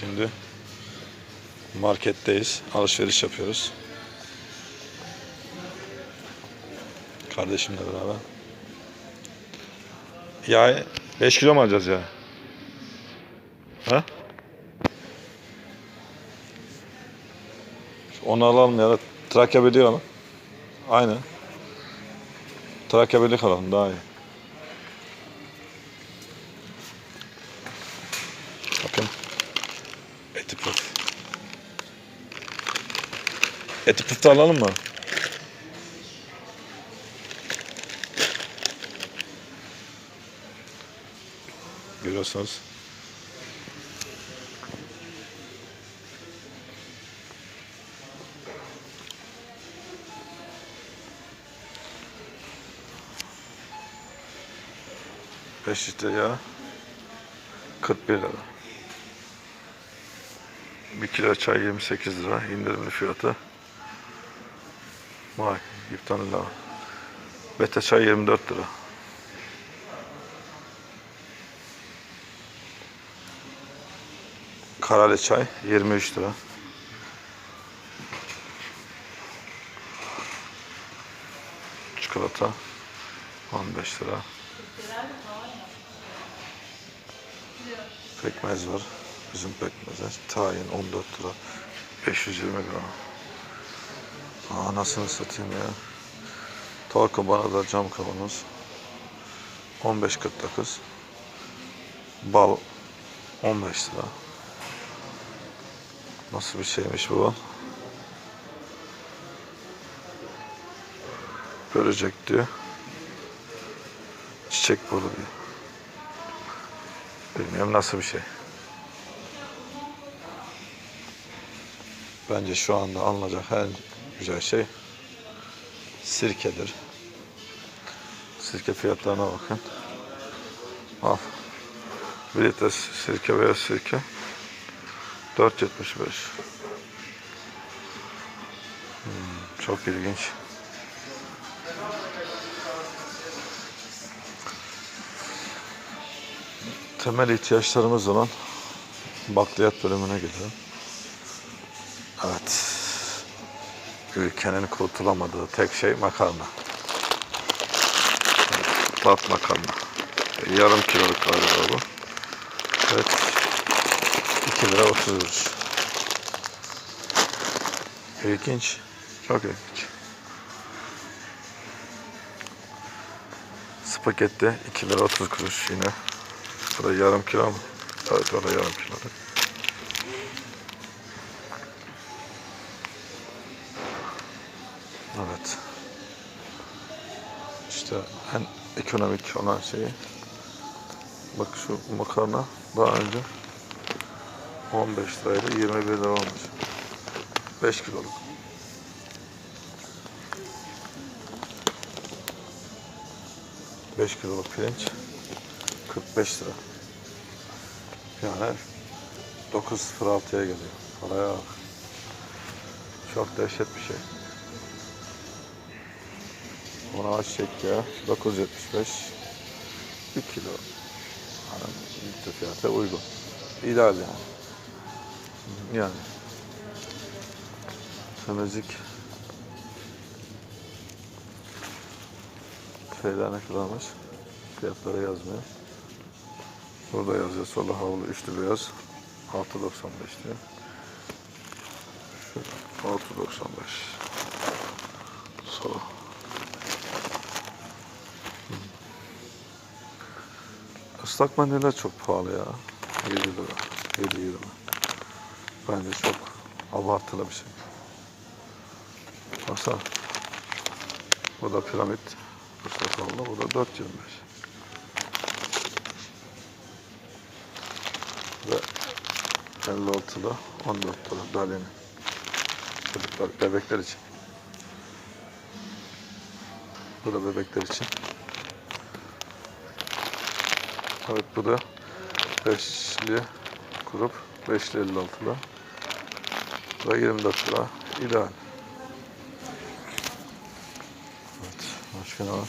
Şimdi marketteyiz. Alışveriş yapıyoruz. Kardeşimle beraber. Ya 5 kilo mu alacağız ya? Ha? Onu alalım ya Trakya Birliği alalım. Aynen. Trakya Birliği alalım daha iyi. Bakın. Eti pıt. Eti pıhtı alalım mı? Görüyorsunuz. Beş litre yağ. 41 lira. 1 kilo çay 28 lira indirimli fiyatı. Vay iftarlı lava. Bete çay 24 lira. Karali çay 23 lira. Çikolata 15 lira. Pekmez var. Bizim pekmezler. Tayin 14 lira. 520 gram. Aa nasıl satayım ya. Torku bana da cam kavanoz. 15.49. Bal 15 lira. Nasıl bir şeymiş bu? Görecek diyor. Çiçek bolu diyor. Bilmiyorum nasıl bir şey. Bence şu anda alınacak en güzel şey sirkedir. Sirke fiyatlarına bakın. Al. Bir litre sirke veya sirke 4.75. Hmm, çok ilginç. Temel ihtiyaçlarımız olan bakliyat bölümüne gelelim. Evet. Ülkenin kurtulamadığı tek şey makarna. Tat makarna. Yarım kiloluk galiba bu. Evet. 2 lira 30 kuruş. İlginç. Çok ilginç. Spagetti 2 lira 30 kuruş yine. Bu da yarım kilo mu? Evet o da yarım kilo. İşte en ekonomik olan şeyi. Bak şu makarna daha önce 15 liraydı 21 lira olmuş. 5 kiloluk. Beş kiloluk pirinç 45 lira. Yani 9.06'ya geliyor. Paraya bak. Çok dehşet bir şey. Ona açacak ya. 9.75 1 kilo. Yani litre fiyatı uygun. İdeal yani. Yani. Temizlik şeyler ne kadarmış? Fiyatları yazmıyor. Burada yazıyor sola havlu üçlü beyaz 6.95 diyor. Şu 6.95 sola. Islak mendiller çok pahalı ya. 7 lira. 7 lira. Bence çok abartılı bir şey. Baksana. Bu da piramit. Havlu. Bu da 4.25. Ve 56'da 14 lira Dalini. Çocuklar, bebekler için. Bu da bebekler için. Evet bu da beşli grup. Beşli 56 lira. Bu da 24 lira. İdeal. Evet. Başka ne var?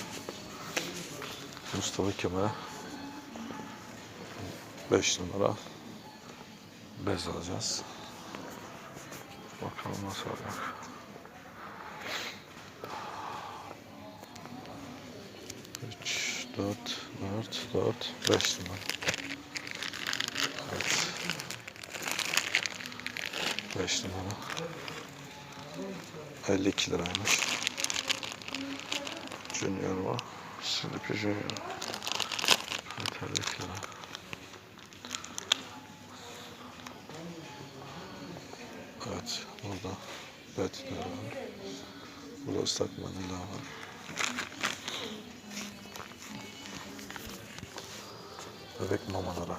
Mustafa Kemal 5 numara bez alacağız. Bakalım nasıl olacak. Üç, dört, dört, dört, beş numara. Evet. Beş numara. 52 liraymış. Junior mu? Sleepy Junior. Evet 52 lira. Evet burada betler var. Burada ıslak mandalina var. Bebek mamaları.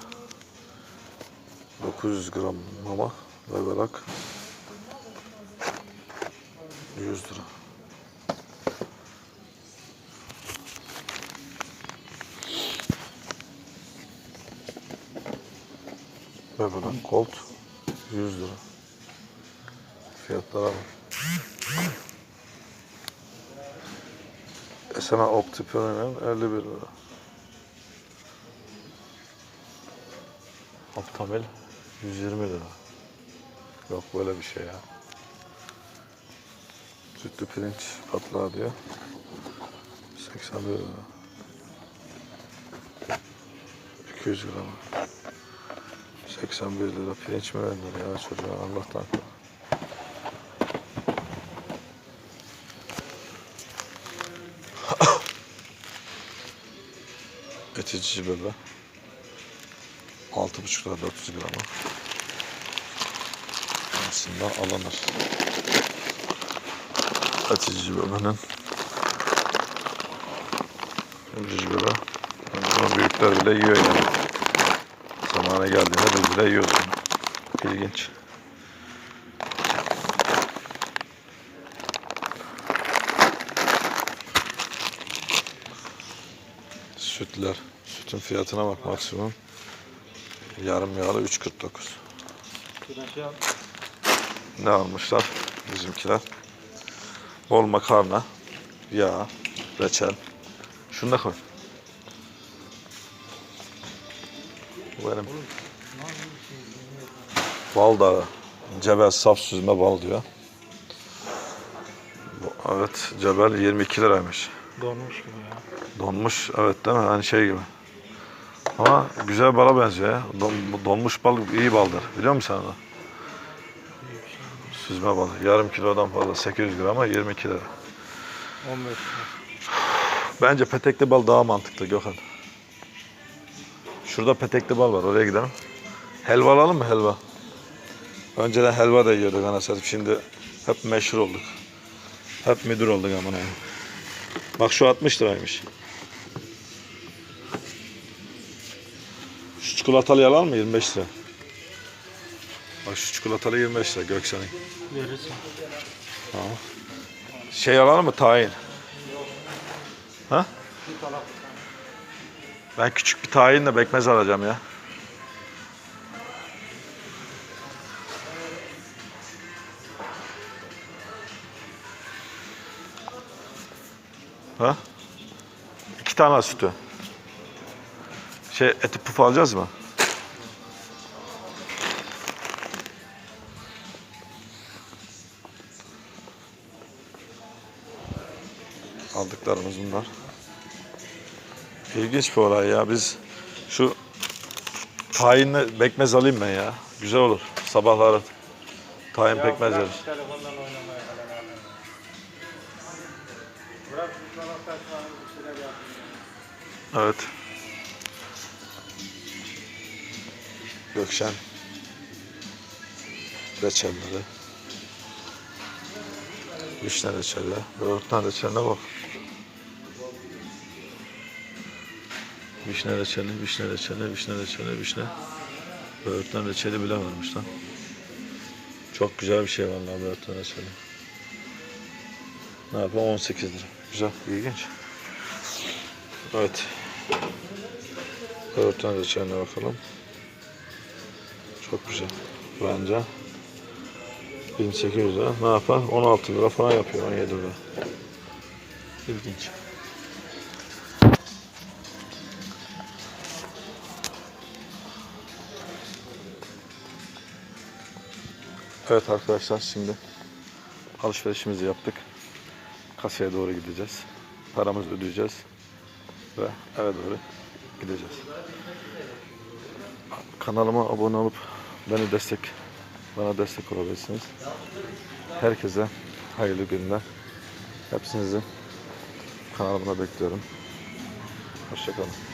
900 gram mama bebelak 100 lira. Bebelak Colt 100 lira. Fiyatlara bak. Esena Optiperen'in 51 lira. Optamil 120 lira. Yok böyle bir şey ya. Sütlü pirinç patlağı diyor. 81 lira. 200 gram. 81 lira pirinç mi verdiler ya çocuğa Allah'tan. Etici bebe. 6,5 lira 400 gramı. Aslında alınır. Etici bebenin. Etici bebe. Bunu büyükler bile yiyor yani. Zamanı geldiğinde biz bile yiyoruz. İlginç. Sütler. Sütün fiyatına bak maksimum. Yarım yağlı 3.49. Tıraşı al. Ne almışlar bizimkiler? Bol makarna, yağ, reçel. Şunu da koy. Bu benim bal dağı. Cebel saf süzme bal diyor. Bu- Evet, Cebel 22 liraymış. Donmuş gibi ya. Donmuş, evet değil mi? Hani şey gibi. Ama güzel bala benziyor ya. Don, donmuş bal iyi baldır. Biliyor musun sen onu? Süzme bal. Yarım kilodan fazla 800 grama 22 lira. 15 lira. Bence petekli bal daha mantıklı Gökhan. Şurada petekli bal var. Oraya gidelim. Helva alalım mı helva? Önceden helva da yiyorduk ana satayım. Şimdi hep meşhur olduk. Hep müdür olduk aman yani. Bak şu 60 liraymış. Şu çikolatalı alalım mı? 25 lira. Bak şu çikolatalı 25 lira Göksen'in. Verirsin. Tamam. Şey alalım mı? Tahin. Ha? Ben küçük bir tayinle bekmez alacağım ya. Ha? İki tane sütü. Şey eti puf alacağız mı? Aldıklarımız bunlar. İlginç bir olay ya. Biz şu tayinle bekmez alayım ben ya. Güzel olur. Sabahları tayin pekmez yeriz. telefondan Gökşen. Reçelleri. Vişne reçeli. Böğürtlen reçeline bak. Vişne reçeli, vişne reçeli, vişne reçeli, vişne. Böğürtlen reçeli bile varmış lan. Çok güzel bir şey vallahi böğürtlen reçeli. Ne yapalım 18 lira. Güzel, ilginç. Evet. Böğürtlen reçeline bakalım. Çok güzel. Bence 1800 lira. Ne yapar? 16 lira falan yapıyor. 17 lira. İlginç. Evet arkadaşlar şimdi alışverişimizi yaptık. Kasaya doğru gideceğiz. Paramızı ödeyeceğiz. Ve eve doğru gideceğiz. Kanalıma abone olup beni destek bana destek olabilirsiniz. Herkese hayırlı günler. Hepsinizi kanalıma bekliyorum. Hoşçakalın.